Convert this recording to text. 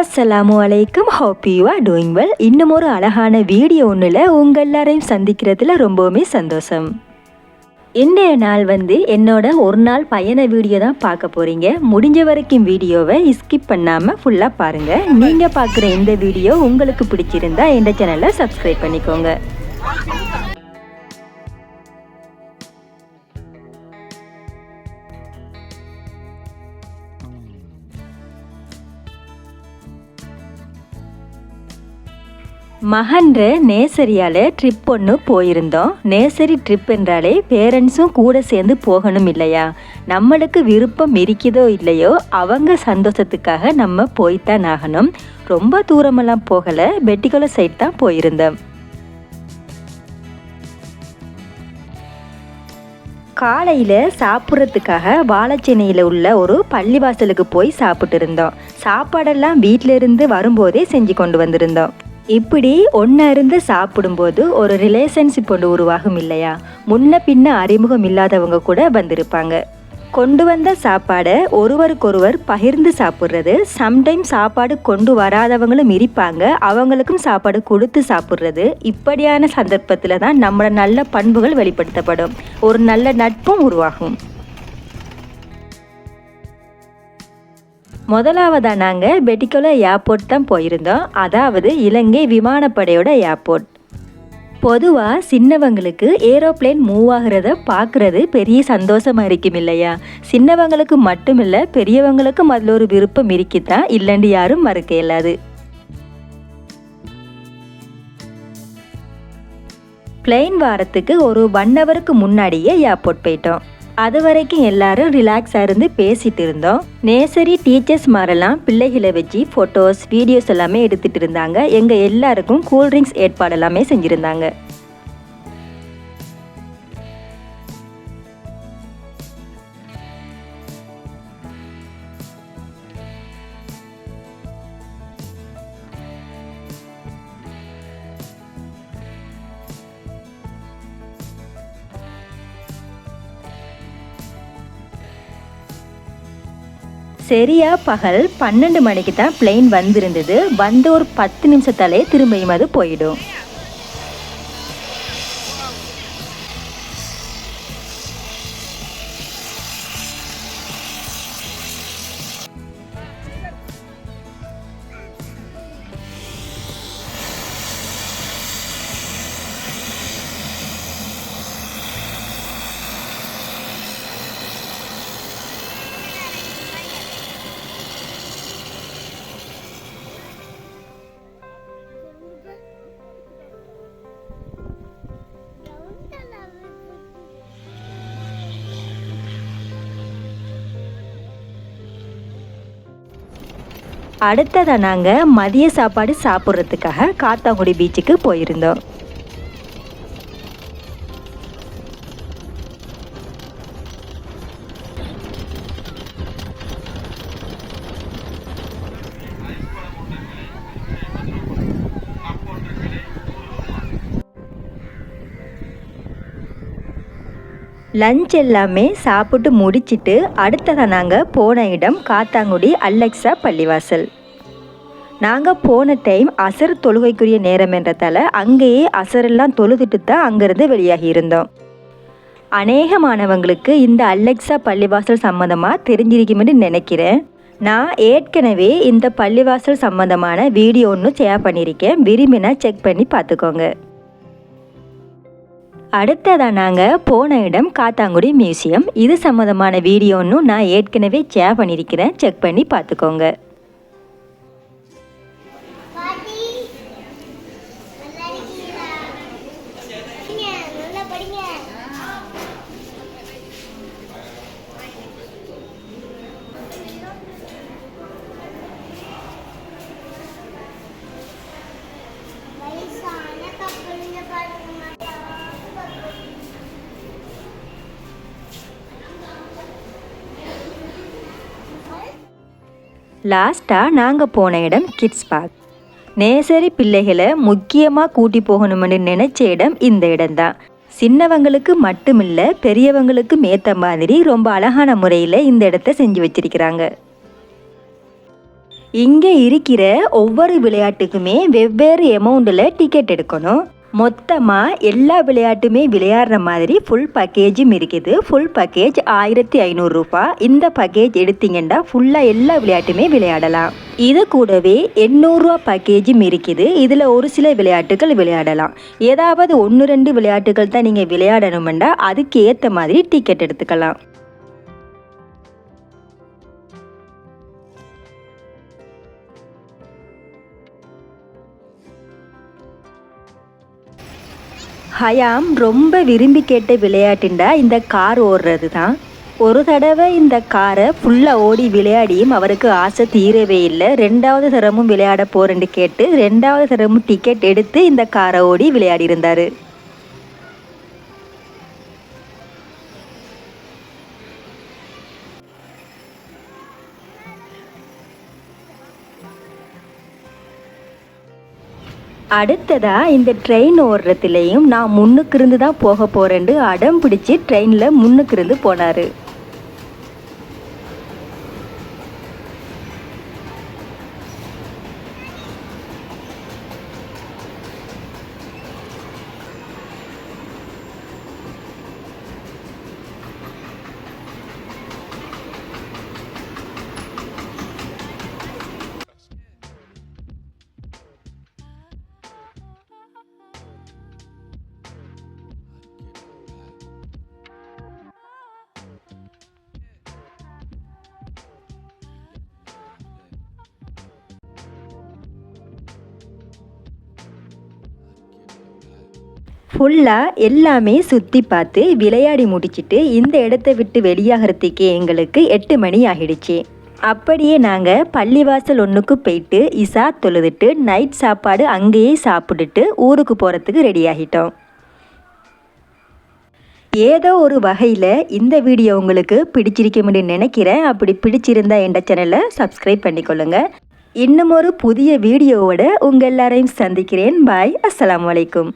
அஸ்ஸலாமு அலைக்கும் hope you are doing well இன்னும் ஒரு அழகான வீடியோ ஒன்றில் உங்கள் எல்லாரையும் சந்திக்கிறதுல ரொம்பவுமே சந்தோஷம். இன்றைய நாள் வந்து என்னோட ஒரு நாள் பயண வீடியோ தான் பார்க்க போகிறீங்க முடிஞ்ச வரைக்கும் வீடியோவை ஸ்கிப் பண்ணாமல் ஃபுல்லாக பாருங்கள் நீங்கள் பார்க்குற இந்த வீடியோ உங்களுக்கு பிடிச்சிருந்தா இந்த சேனலை சப்ஸ்கிரைப் பண்ணிக்கோங்க. மகன்ற நேசரியால் ட்ரிப் ஒன்று போயிருந்தோம். நேசரி ட்ரிப் என்றாலே பேரண்ட்ஸும் கூட சேர்ந்து போகணும் இல்லையா? நம்மளுக்கு விருப்பம் இருக்குதோ இல்லையோ அவங்க சந்தோஷத்துக்காக நம்ம போய்த்தான் ஆகணும். ரொம்ப தூரமெல்லாம் போகலை பெட்டிக்குள சைட் தான் போயிருந்தோம். காலையில் சாப்பிட்றதுக்காக வாழைச்சென்னையில் உள்ள ஒரு பள்ளிவாசலுக்கு போய் சாப்பிட்டு இருந்தோம் சாப்பாடெல்லாம் வீட்டில இருந்து வரும்போதே செஞ்சு கொண்டு வந்திருந்தோம். இப்படி ஒன்றா இருந்து சாப்பிடும்போது ஒரு ரிலேஷன்ஷிப் ஒன்று உருவாகும் இல்லையா? முன்ன பின்ன அறிமுகம் இல்லாதவங்க கூட வந்திருப்பாங்க. கொண்டு வந்த சாப்பாடை ஒருவருக்கொருவர் பகிர்ந்து சாப்பிட்றது சம்டைம் சாப்பாடு கொண்டு வராதவங்களும் இருப்பாங்க அவங்களுக்கும் சாப்பாடு கொடுத்து சாப்பிட்றது இப்படியான சந்தர்ப்பத்தில் தான் நம்மளோட நல்ல பண்புகள் வெளிப்படுத்தப்படும். ஒரு நல்ல நட்பும் உருவாகும். முதலாவதாக நாங்கள் பெட்டிக்கோலா ஏர்போர்ட் தான் போயிருந்தோம். அதாவது இலங்கை விமானப்படையோட ஏர்போர்ட். பொதுவாக சின்னவங்களுக்கு ஏரோப்ளேன் மூவ் ஆகிறத பார்க்குறது பெரிய சந்தோஷமாக இருக்கும் இல்லையா? சின்னவங்களுக்கு மட்டும் இல்லை பெரியவங்களுக்கும் அதில் ஒரு விருப்பம் இருக்கித்தான் இல்லைன்னு யாரும் மறுக்க இயலாது. பிளெயின் வாரத்துக்கு ஒரு ஒன் ஹவருக்கு முன்னாடியே ஏர்போர்ட் போயிட்டோம். அது வரைக்கும் எல்லாரும் ரிலாக்ஸாக இருந்து பேசிட்டு இருந்தோம். நேசரி டீச்சர்ஸ் மாரெல்லாம் பிள்ளைகளை வச்சு ஃபோட்டோஸ் வீடியோஸ் எல்லாமே எடுத்துட்டு இருந்தாங்க. எங்கள் எல்லாருக்கும் கூல்ட்ரிங்க்ஸ் ஏற்பாடு எல்லாமே செஞ்சுருந்தாங்க. சரியா பகல் பன்னெண்டு மணிக்கு தான் பிளெயின் வந்திருந்தது. வந்து ஒரு பத்து நிமிஷத்தாலே திரும்பியும் அது போயிடும். அடுத்ததாக நாங்கள் மதிய சாப்பாடு சாப்பிட்றதுக்காக காத்தாங்குடி பீச்சுக்கு போயிருந்தோம். லஞ்ச் எல்லாமே சாப்பிட்டு முடிச்சிட்டு அடுத்ததாக நாங்கள் போன இடம் காத்தாங்குடி அல்லெக்ஸா பள்ளிவாசல். நாங்கள் போன டைம் அசர் தொழுகைக்குரிய நேரம் என்றதால் அங்கேயே அசரெல்லாம் தொழுதுட்டு தான் அங்கேருந்து வெளியாகி இருந்தோம். அநேகமானவங்களுக்கு இந்த அல்லெக்ஸா பள்ளிவாசல் சம்மந்தமாக தெரிஞ்சிருக்குமென்று நினைக்கிறேன். நான் ஏற்கனவே இந்த பள்ளிவாசல் சம்மந்தமான வீடியோ ஒன்று ஷேர் பண்ணியிருக்கேன். விரும்பினா செக் பண்ணி பார்த்துக்கோங்க. அடுத்ததாக நாங்கள் போன இடம் காத்தாங்குடி மியூசியம். இது சம்மந்தமான வீடியோன்னு நான் ஏற்கனவே ஷேர் பண்ணியிருக்கிறேன். செக் பண்ணி பார்த்துக்கோங்க. லாஸ்ட்டாக நாங்கள் போன இடம் கிட்ஸ் பார்க் நேசரி பிள்ளைகளை முக்கியமாக கூட்டி போகணும்னு நினச்ச இடம் இந்த இடம்தான். சின்னவங்களுக்கு மட்டுமில்ல பெரியவங்களுக்கும் ஏற்ற மாதிரி ரொம்ப அழகான முறையில் இந்த இடத்த செஞ்சு வச்சிருக்கிறாங்க. இங்கே இருக்கிற ஒவ்வொரு விளையாட்டுக்குமே வெவ்வேறு அமௌண்ட்டில் டிக்கெட் எடுக்கணும். மொத்தமாக எல்லா விளையாட்டுமே விளையாடுற மாதிரி ஃபுல் பேக்கேஜும் இருக்குது. ஃபுல் பேக்கேஜ் ஆயிரத்தி ஐநூறுரூபா இந்த பேக்கேஜ் எடுத்தீங்கன்னா ஃபுல்லாக எல்லா விளையாட்டுமே விளையாடலாம். இது கூடவே எண்ணூறுரூவா பேக்கேஜும் இருக்குது. இதில் ஒரு சில விளையாட்டுகள் விளையாடலாம். ஏதாவது ஒன்று ரெண்டு விளையாட்டுகள் தான் நீங்கள் விளையாடணுமெண்டா அதுக்கு ஏற்ற மாதிரி டிக்கெட் எடுத்துக்கலாம். ஹயாம் ரொம்ப விரும்பி கேட்ட விளையாட்டுண்டா இந்த கார் ஓடுறது தான் ஒரு தடவை இந்த காரை ஃபுல்லாக ஓடி விளையாடியும் அவருக்கு ஆசை தீரவே இல்லை. ரெண்டாவது தரமும் விளையாட போறேன்னு கேட்டு ரெண்டாவது தரமும் டிக்கெட் எடுத்து இந்த காரை ஓடி விளையாடி இருந்தார் அடுத்ததா இந்த ட்ரெயின் ஓடுறதுலேயும் நான் முன்னுக்கு இருந்து தான் போக போகிறேன்னு அடம் பிடிச்சி ட்ரெயினில் முன்னுக்கு இருந்து போனார். ஃபுல்லாக எல்லாமே சுற்றி பார்த்து விளையாடி முடிச்சிட்டு இந்த இடத்த விட்டு வெளியாகிறதுக்கே எங்களுக்கு எட்டு மணி ஆகிடுச்சு. அப்படியே நாங்கள் பள்ளிவாசல் ஒன்றுக்கு போயிட்டு இசா தொழுதுட்டு நைட் சாப்பாடு அங்கேயே சாப்பிட்டுட்டு ஊருக்கு போகிறதுக்கு ரெடி ஆகிட்டோம். ஏதோ ஒரு வகையில் இந்த வீடியோ உங்களுக்கு பிடிச்சிருக்கும்னு நினைக்கிறேன். அப்படி பிடிச்சிருந்தா என் சேனலை சப்ஸ்கிரைப் பண்ணிக்கொள்ளுங்க. இன்னும் ஒரு புதிய வீடியோவோட உங்கள் எல்லாரையும் சந்திக்கிறேன். பாய் அஸ்லாம் வலைக்கும்